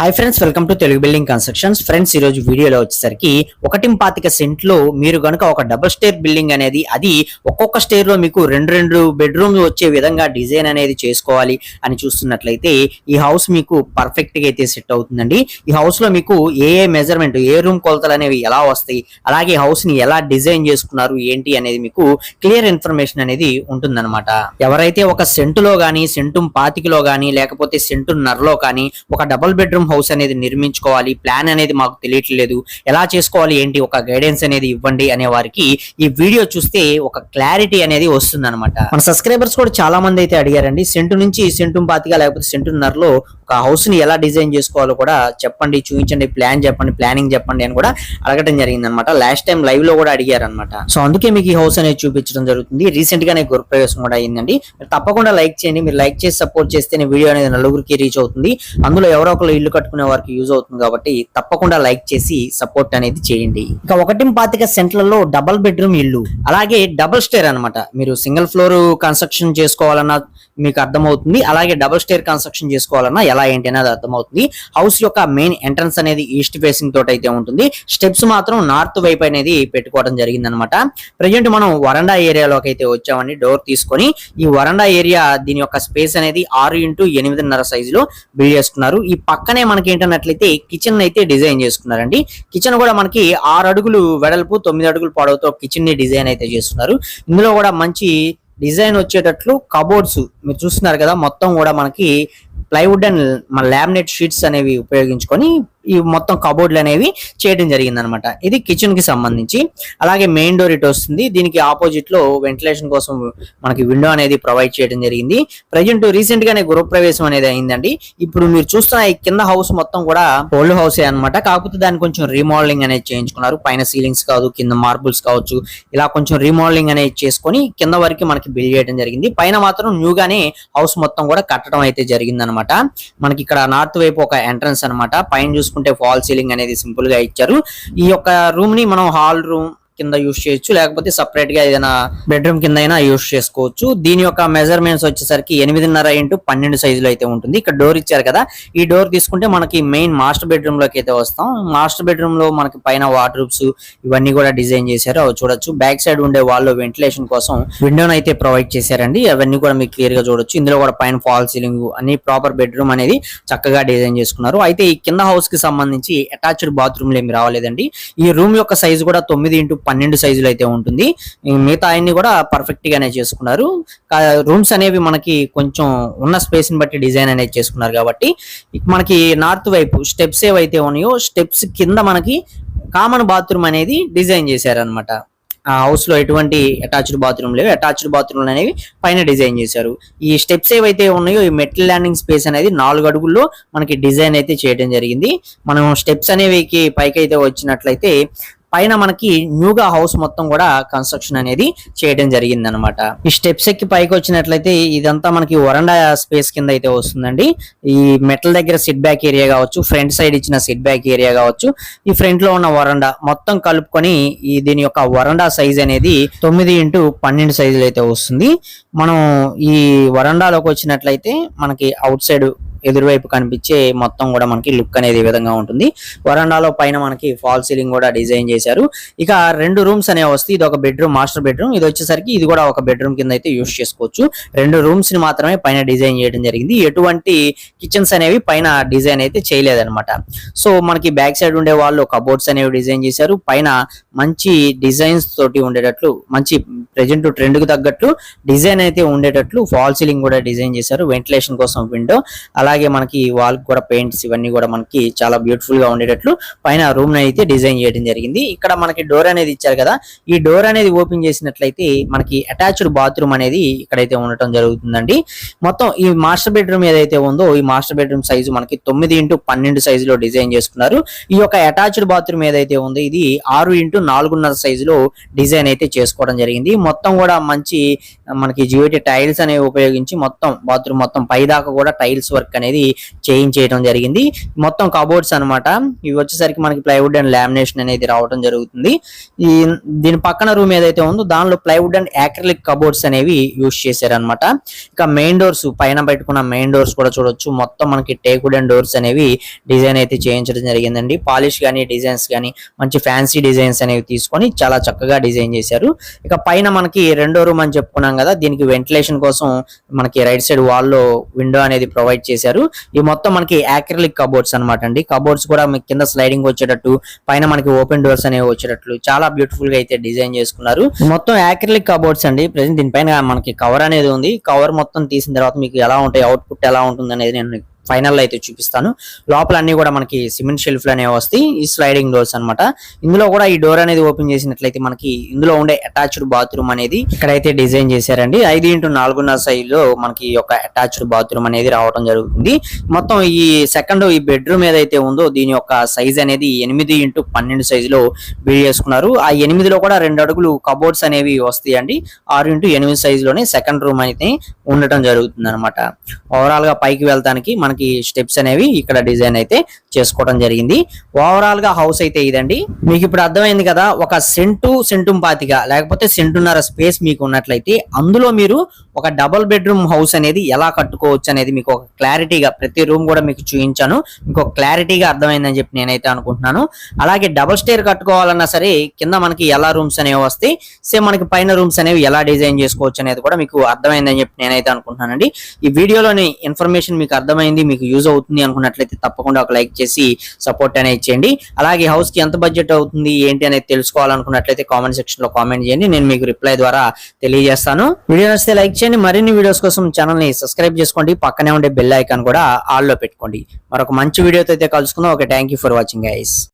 Hi friends welcome to Telugu building constructions friends ఈ రోజు వీడియోలో వచ్చేసరికి ఒకటి పాతిక సెంట్లో మీరు గనుక ఒక డబుల్ స్టేర్ బిల్డింగ్ అనేది అది ఒక్కొక్క స్టేర్లో మీకు రెండు రెండు బెడ్రూమ్ వచ్చే విధంగా డిజైన్ అనేది చేసుకోవాలి అని చూస్తున్నట్లయితే ఈ హౌస్ మీకు పర్ఫెక్ట్గా అయితే సెట్ అవుతుందండి. ఈ హౌస్లో మీకు ఏ ఏ మెజర్మెంట్ ఏ రూమ్ కొలతలు అనేవి ఎలా వస్తాయి అలాగే హౌస్ని ఎలా డిజైన్ చేసుకున్నారు ఏంటి అనేది మీకు క్లియర్ ఇన్ఫర్మేషన్ అనేది ఉంటుందన్నమాట. ఎవరైతే ఒక సెంటులో కానీ సెంటు పాతికలో కానీ లేకపోతే సెంటు నర్లో కానీ ఒక డబుల్ బెడ్రూమ్ హౌస్ అనేది నిర్మించుకోవాలి ప్లాన్ అనేది మాకు తెలియట్లేదు ఎలా చేసుకోవాలి ఏంటి ఒక గైడెన్స్ అనేది ఇవ్వండి అనే వారికి ఈ వీడియో చూస్తే ఒక క్లారిటీ అనేది వస్తుంది అనమాట మన సబ్స్క్రైబర్స్ కూడా చాలా మంది అయితే అడిగారండి సెంటు నుంచి సెంటు పాతిగా లేకపోతే సెంటున్నరలో ఒక హౌస్ని ఎలా డిజైన్ చేసుకోవాలో కూడా చెప్పండి చూపించండి ప్లాన్ చెప్పండి ప్లానింగ్ చెప్పండి అని కూడా అడగటం జరిగింది అనమాట లాస్ట్ టైం లైవ్లో కూడా అడిగారు అనమాట సో అందుకే మీకు ఈ హౌస్ అనేది చూపించడం జరుగుతుంది. రీసెంట్ గానే గృహప్రవేశం కూడా అయిందండి తప్పకుండా లైక్ చేయండి. మీరు లైక్ చేసి సపోర్ట్ చేస్తేనే వీడియో అనేది నలుగురికి రీచ్ అవుతుంది. అందులో ఎవరో ఒకరు ఇల్లు కట్టుకునే వారికి యూజ్ అవుతుంది కాబట్టి తప్పకుండా లైక్ చేసి సపోర్ట్ అనేది చేయండి. ఇక ఒకటి పాతిక సెంట్లలో డబల్ బెడ్రూమ్ ఇల్లు. అలాగే డబుల్ స్టేర్ అన్నమాట. మీరు సింగిల్ ఫ్లోర్ కన్స్ట్రక్షన్ చేసుకోవాలన్నా మీకు అర్థమవుతుంది. అలాగే డబుల్ స్టేర్ కన్స్ట్రక్షన్ చేసుకోవాలన్నా ఎలా ఏంటి అనేది అర్థమవుతుంది. హౌస్ యొక్క మెయిన్ ఎంట్రన్స్ అనేది ఈస్ట్ ఫేసింగ్ తోటి అయితే ఉంటుంది. స్టెప్స్ మాత్రం నార్త్ వైపు అనేది పెట్టుకోవడం జరిగింది అనమాట ప్రజెంట్ మనం వరండా ఏరియాలోకి అయితే వచ్చామండి. డోర్ తీసుకొని ఈ వరండా ఏరియా దీని యొక్క స్పేస్ అనేది ఆరు ఇంటూ ఎనిమిదిన్నర సైజులో బిల్డ్ చేసుకున్నారు. ఈ పక్కనే మనకి ఏంటన్నట్లయితే కిచెన్ అయితే డిజైన్ చేసుకున్నారండి. కిచెన్ కూడా మనకి ఆరు అడుగులు వెడల్పు తొమ్మిది అడుగులు పొడవుతో కిచెన్ని డిజైన్ అయితే చేస్తున్నారు. ఇందులో కూడా మంచి డిజైన్ వచ్చేటట్లు కబోర్డ్స్. మీరు చూస్తున్నారు కదా మొత్తం కూడా మనకి ప్లైవుడ్ అండ్ మన లామినేట్ షీట్స్ అనేవి ఉపయోగించుకొని ఈ మొత్తం కబోర్డ్లు అనేవి చేయడం జరిగింది అనమాట ఇది కిచెన్కి సంబంధించి. అలాగే మెయిన్ డోర్ ఇటు వస్తుంది. దీనికి ఆపోజిట్లో వెంటిలేషన్ కోసం మనకి విండో అనేది ప్రొవైడ్ చేయడం జరిగింది. ప్రజెంట్ రీసెంట్ గానే గృహప్రవేశం అనేది అయిందండి. ఇప్పుడు మీరు చూస్తున్న ఈ కింద హౌస్ మొత్తం కూడా ఓల్డ్ హౌసే అన్నమాట. కాకపోతే దాన్ని కొంచెం రీమోడలింగ్ అనేది చేయించుకున్నారు. పైన సీలింగ్స్ కాదు కింద మార్బుల్స్ కావచ్చు. ఇలా కొంచెం రీమోడలింగ్ అనేది చేసుకొని కింద వరకు మనకి బిల్డ్ చేయడం జరిగింది. పైన మాత్రం న్యూ గానే హౌస్ మొత్తం కూడా కట్టడం అయితే జరిగింది అనమాట మనకి ఇక్కడ నార్త్ వైపు ఒక ఎంట్రన్స్ అన్నమాట. పైన చూసుకుంటే ఫాల్ సీలింగ్ అనేది సింపుల్గా ఇచ్చారు. ఈ యొక్క రూమ్ని మనం హాల్ రూమ్ కింద యూస్ చేయొచ్చు. లేకపోతే సపరేట్గా ఏదైనా బెడ్రూమ్ కింద అయినా యూస్ చేసుకోవచ్చు. దీని యొక్క మెజర్మెంట్స్ వచ్చేసరికి ఎనిమిదిన్నర ఇంటూ పన్నెండు సైజులో అయితే ఉంటుంది. ఇక్కడ డోర్ ఇచ్చారు కదా ఈ డోర్ తీసుకుంటే మనకి మెయిన్ మాస్టర్ బెడ్రూమ్లోకి అయితే వస్తాం. మాస్టర్ బెడ్రూమ్లో మనకి పైన వార్డ్రూబ్స్ ఇవన్నీ కూడా డిజైన్ చేశారు. అవి చూడొచ్చు. బ్యాక్ సైడ్ ఉండే వాళ్ళు వెంటిలేషన్ కోసం విండోను అయితే ప్రొవైడ్ చేశారండి. అవన్నీ కూడా మీకు క్లియర్గా చూడొచ్చు. ఇందులో కూడా పైన ఫాల్ సీలింగ్ అన్ని ప్రాపర్ బెడ్రూమ్ అనేది చక్కగా డిజైన్ చేసుకున్నారు. అయితే ఈ కింద హౌస్కి సంబంధించి అటాచ్డ్ బాత్రూమ్ ఏమి రావలేదండి. ఈ రూమ్ యొక్క సైజు కూడా తొమ్మిది ఇంటూ పన్నెండు సైజులు అయితే ఉంటుంది. మిగతా అన్ని కూడా పర్ఫెక్ట్ గానే చేసుకున్నారు. రూమ్స్ అనేవి మనకి కొంచెం ఉన్న స్పేస్ని బట్టి డిజైన్ అనేది చేసుకున్నారు కాబట్టి మనకి నార్త్ వైపు స్టెప్స్ ఏవైతే ఉన్నాయో స్టెప్స్ కింద మనకి కామన్ బాత్రూమ్ అనేది డిజైన్ చేశారనమాట ఆ హౌస్లో ఎటువంటి అటాచ్డ్ బాత్రూమ్ లేవు. అటాచ్డ్ బాత్రూమ్ అనేవి పైన డిజైన్ చేశారు. ఈ స్టెప్స్ ఏవైతే ఉన్నాయో ఈ మెట్ల ల్యాండింగ్ స్పేస్ అనేది నాలుగు అడుగుల్లో మనకి డిజైన్ అయితే చేయడం జరిగింది. మనం స్టెప్స్ అనేవి పైకి అయితే వచ్చినట్లయితే పైన మనకి న్యూగా హౌస్ మొత్తం కూడా కన్స్ట్రక్షన్ అనేది చేయడం జరిగింది అనమాట ఈ స్టెప్స్ ఎక్కి పైకి వచ్చినట్లయితే ఇదంతా మనకి వరండా స్పేస్ కింద అయితే వస్తుందండి. ఈ మెటల్ దగ్గర సిట్ బ్యాక్ ఏరియా కావచ్చు ఫ్రంట్ సైడ్ ఇచ్చిన సిట్ బ్యాక్ ఏరియా కావచ్చు ఈ ఫ్రంట్లో ఉన్న వరండా మొత్తం కలుపుకొని ఈ దీని యొక్క వరండా సైజ్ అనేది తొమ్మిది ఇంటూ పన్నెండు సైజులు అయితే వస్తుంది. మనం ఈ వరండాలోకి వచ్చినట్లయితే మనకి అవుట్ సైడ్ ఎదురువైపు కనిపించే మొత్తం కూడా మనకి లుక్ అనేది ఈ విధంగా ఉంటుంది. వరండాలో పైన మనకి ఫాల్ సీలింగ్ కూడా డిజైన్ చేశారు. ఇక రెండు రూమ్స్ అనేవి వస్తాయి ఇది ఒక బెడ్రూమ్ మాస్టర్ బెడ్రూమ్. ఇది వచ్చేసరికి ఇది కూడా ఒక బెడ్రూమ్ కింద అయితే యూస్ చేసుకోవచ్చు. రెండు రూమ్స్ని మాత్రమే పైన డిజైన్ చేయడం జరిగింది. ఎటువంటి కిచెన్స్ అనేవి పైన డిజైన్ అయితే చేయలేదన్నమాట. సో మనకి బ్యాక్ సైడ్ ఉండే వాళ్ళు కబోర్డ్స్ అనేవి డిజైన్ చేశారు. పైన మంచి డిజైన్స్ తోటి ఉండేటట్లు మంచి ప్రెజెంట్ ట్రెండ్కు తగ్గట్లు డిజైన్ అయితే ఉండేటట్లు ఫాల్ సీలింగ్ కూడా డిజైన్ చేశారు. వెంటిలేషన్ కోసం విండో. అలా అలాగే మనకి వాల్ కూడా పెయింట్స్ ఇవన్నీ కూడా మనకి చాలా బ్యూటిఫుల్గా ఉండేటట్లు పైన రూమ్ అయితే డిజైన్ చేయడం జరిగింది. ఇక్కడ మనకి డోర్ అనేది ఇచ్చారు కదా ఈ డోర్ అనేది ఓపెన్ చేసినట్లయితే మనకి అటాచ్డ్ బాత్రూమ్ అనేది ఇక్కడైతే ఉండటం జరుగుతుందండి. మొత్తం ఈ మాస్టర్ బెడ్రూమ్ ఏదైతే ఉందో ఈ మాస్టర్ బెడ్రూమ్ సైజు మనకి తొమ్మిది ఇంటూ పన్నెండు సైజులో డిజైన్ చేసుకున్నారు. ఈ యొక్క అటాచ్డ్ బాత్రూమ్ ఏదైతే ఉందో ఇది ఆరు ఇంటూ నాలుగున్నర సైజులో డిజైన్ అయితే చేసుకోవడం జరిగింది. మొత్తం కూడా మంచి మనకి జియోటి టైల్స్ అనేవి ఉపయోగించి మొత్తం బాత్రూమ్ మొత్తం పై దాకా కూడా టైల్స్ వర్క్ అనేది చేయించేయడం జరిగింది. మొత్తం కబోర్డ్స్ అన్నమాట. ఇవి వచ్చేసరికి మనకి ప్లైవుడ్ అండ్ లామినేషన్ అనేది రావడం జరుగుతుంది. ఈ దీని పక్కన రూమ్ ఏదైతే ఉందో దానిలో ప్లైవుడ్ అండ్ యాక్రిలిక్ కబోర్డ్స్ అనేవి యూజ్ చేశారనమాట ఇంకా మెయిన్ డోర్స్ పైన పెట్టుకున్న మెయిన్ డోర్స్ కూడా చూడొచ్చు. మొత్తం మనకి టేకుడ్ అండ్ డోర్స్ అనేవి డిజైన్ అయితే చేయించడం జరిగిందండి. పాలిష్ కానీ డిజైన్స్ కానీ మంచి ఫ్యాన్సీ డిజైన్స్ అనేవి తీసుకొని చాలా చక్కగా డిజైన్ చేశారు. ఇక పైన మనకి రెండో రూమ్ అని చెప్పుకున్నాం కదా దీనికి వెంటిలేషన్ కోసం మనకి రైట్ సైడ్ వాల్లో విండో అనేది ప్రొవైడ్ చేశారు. ఈ మొత్తం మనకి యాక్రిలిక్ కబోర్డ్స్ అన్నమాట అండి. కబోర్డ్స్ కూడా మీకు కింద స్లైడింగ్ వచ్చేటట్టు పైన మనకి ఓపెన్ డోర్స్ అనేవి వచ్చేటట్లు చాలా బ్యూటిఫుల్గా అయితే డిజైన్ చేసుకున్నారు. మొత్తం యాక్రిలిక్ కబోర్డ్స్ అండి. ప్రెసెంట్ దీనిపైన మనకి కవర్ అనేది ఉంది. కవర్ మొత్తం తీసిన తర్వాత మీకు ఎలా ఉంటాయి అవుట్పుట్ ఎలా ఉంటుంది అనేది నేను ఫైనల్లో అయితే చూపిస్తాను. లోపల అన్ని కూడా మనకి సిమెంట్ షెల్ఫ్లు అనేవి వస్తాయి. ఈ స్లైడింగ్ డోర్స్ అన్నమాట. ఇందులో కూడా ఈ డోర్ అనేది ఓపెన్ చేసినట్లయితే మనకి ఇందులో ఉండే అటాచ్డ్ బాత్రూమ్ అనేది ఇక్కడైతే డిజైన్ చేశారండి. ఐదు ఇంటూ నాలుగున్నర సైజులో మనకి ఈ యొక్క అటాచ్డ్ బాత్రూమ్ అనేది రావడం జరుగుతుంది. మొత్తం ఈ సెకండ్ ఈ బెడ్రూమ్ ఏదైతే ఉందో దీని యొక్క సైజ్ అనేది ఎనిమిది ఇంటూ పన్నెండు సైజులో బిల్డ్ చేసుకున్నారు. ఆ ఎనిమిదిలో కూడా రెండు అడుగులు కబోర్డ్స్ అనేవి వస్తాయండి. ఆరు ఇంటూ ఎనిమిది సైజ్లోనే సెకండ్ రూమ్ అయితే ఉండటం జరుగుతుంది అనమాట ఓవరాల్గా పైకి వెళ్తానికి మనకి స్టెప్స్ అనేవి ఇక్కడ డిజైన్ అయితే చేసుకోవడం జరిగింది. ఓవరాల్గా హౌస్ అయితే ఇదండి. మీకు ఇప్పుడు అర్థమైంది కదా ఒక సెంటు సెంటు పాతిగా లేకపోతే సెంటున్నర స్పేస్ మీకు ఉన్నట్లయితే అందులో మీరు ఒక డబుల్ బెడ్రూమ్ హౌస్ అనేది ఎలా కట్టుకోవచ్చు అనేది మీకు ఒక క్లారిటీగా ప్రతి రూమ్ కూడా మీకు చూపించాను. మీకు క్లారిటీగా అర్థమైందని చెప్పి నేనైతే అనుకుంటున్నాను. అలాగే డబుల్ స్టేర్ కట్టుకోవాలన్నా సరే కింద మనకి ఎలా రూమ్స్ అనేవి వస్తాయి సేమ్ మనకి పైన రూమ్స్ అనేవి ఎలా డిజైన్ చేసుకోవచ్చు అనేది కూడా మీకు అర్థమైందని చెప్పి నేనైతే అనుకుంటున్నానండి. ఈ వీడియోలోని ఇన్ఫర్మేషన్ మీకు అర్థమైంది మీకు యూజ్ అవుతుంది అనుకున్నట్లయితే తప్పకుండా ఒక లైక్ చేసి సపోర్ట్ అనేది చేయండి. అలాగే హౌస్కి ఎంత బడ్జెట్ అవుతుంది ఏంటి అనేది తెలుసుకోవాలనుకున్నట్లయితే కామెంట్ సెక్షన్లో కామెంట్ చేయండి. నేను మీకు రిప్లై ద్వారా తెలియజేస్తాను. వీడియో నచ్చితే లైక్ చేయండి. మరిన్ని వీడియోస్ కోసం ఛానల్ని సబ్స్క్రైబ్ చేసుకోండి. పక్కనే ఉండే బెల్ ఐకాన్ కూడా ఆల్లో పెట్టుకోండి. మరొక మంచి వీడియోతో అయితే కలుసుకుందాం. Okay thank you for watching guys